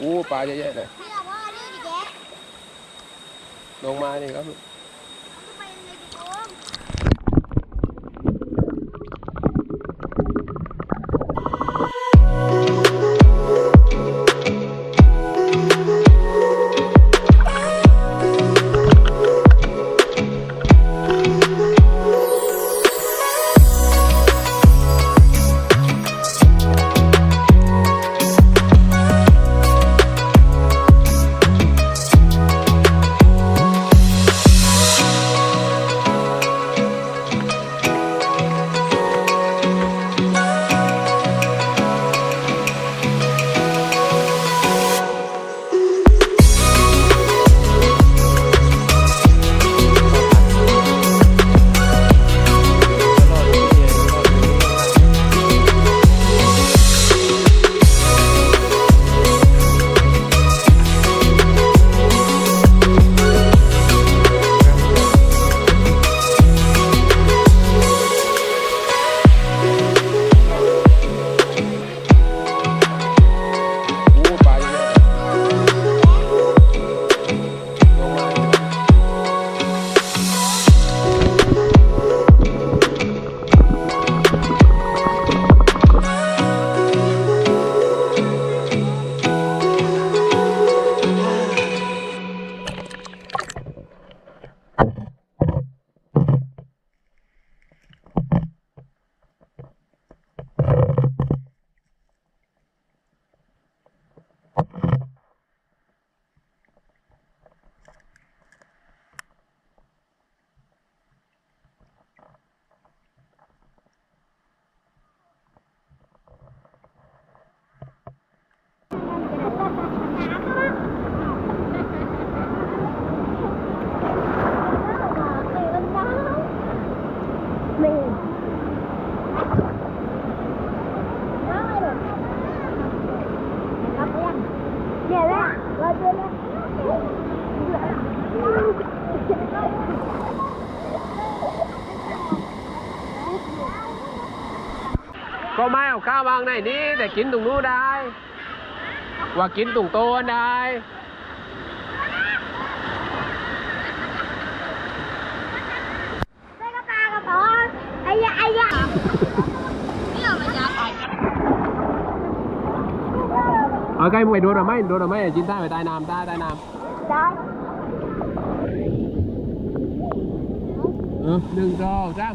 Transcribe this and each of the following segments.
อู้ปลาเยอะแยะเลยลงมานี่ครับก็ไม่เอาข้าววางในนี้แต่กินตรงนู้นได้ว่ากินตรงโตนได้ไอ้ยาไอ้ยา Ok, mày đua rồi mấy, đua rồi mấy, chính ta mày tay nam, ta tay nam. Đó. Ừ, đừng rồi, sao?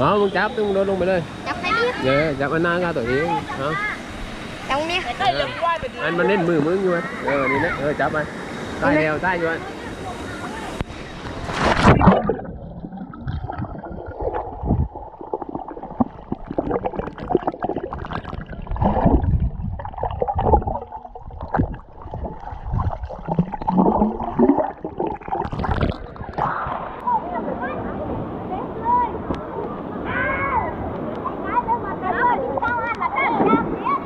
Đó, muốn cháp tôi muốn đôi luôn mày ơi. เดี๋ยจับมันหน้าก็ตัวเองเนาะตรงนี้อันมันเล่นมือมึงอยู่เออนี่นะ เออจับมันได้แล้วได้อยู่อ่ะ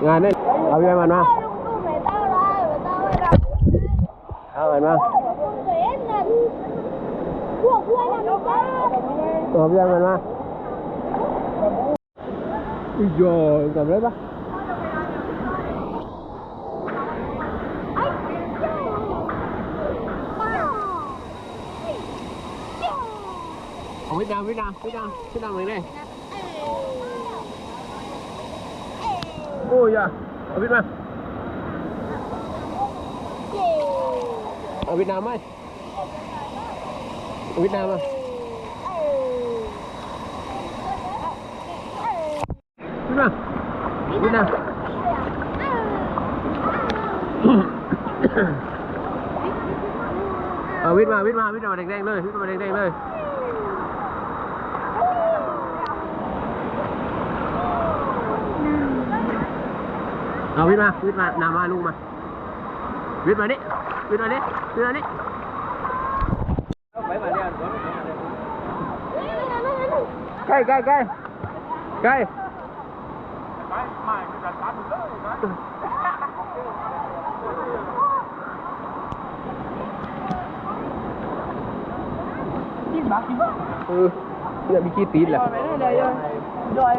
ngàn đấy bao nhiêu em ăn mang sao ăn mang Ờ, bây giờ mình mà Ui dồi, cầm rết bác Việt Nam, Việt Nam, Việt Nam, Việt Nam này này โอ้ยอ่ะเอาวิทมาเอาวิทนามไหมอวิทนามอ่ะวิทมาวิทนามเอาวิทมาวิทมาวิทมาแดงๆเลยวิทมาแดงๆเลยเอาวิทย์มาวิทย์มานำมาลูกมาวิทย์มานี่วิทย์มานี่วิทย์มานี่ใกล้ใกล้ใกล้ใกล้เออเดี๋ยวมีขี้ตีนแหละ rồi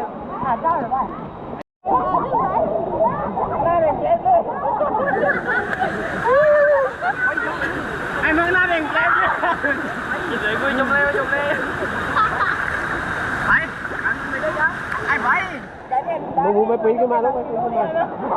hạt ra rồi bạn anh nói là đèn kém chứ chỉ thấy vui chụp leo chụp leo phải anh mới đấy á ai vậy, bố bố mấy pí cái mà lúc bé pí cái mà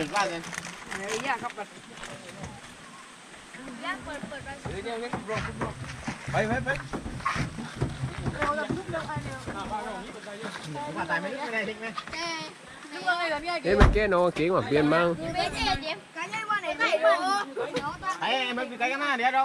ยว่าไงเฮ้ยยากครับมันยากเปิดเปิดไปเดี๋ยวเดี๋ยวเดี๋ยวไปไปไปเราดับทุกเรื่องอะไรเนี่ยมาตายไม่ได้เด็กไหมเอ๊ะมันแก่น้องเก่งว่าเปลี่ยนบ้างไอ้มันเป็นไก่กันหน้าเดี๋ยวเรา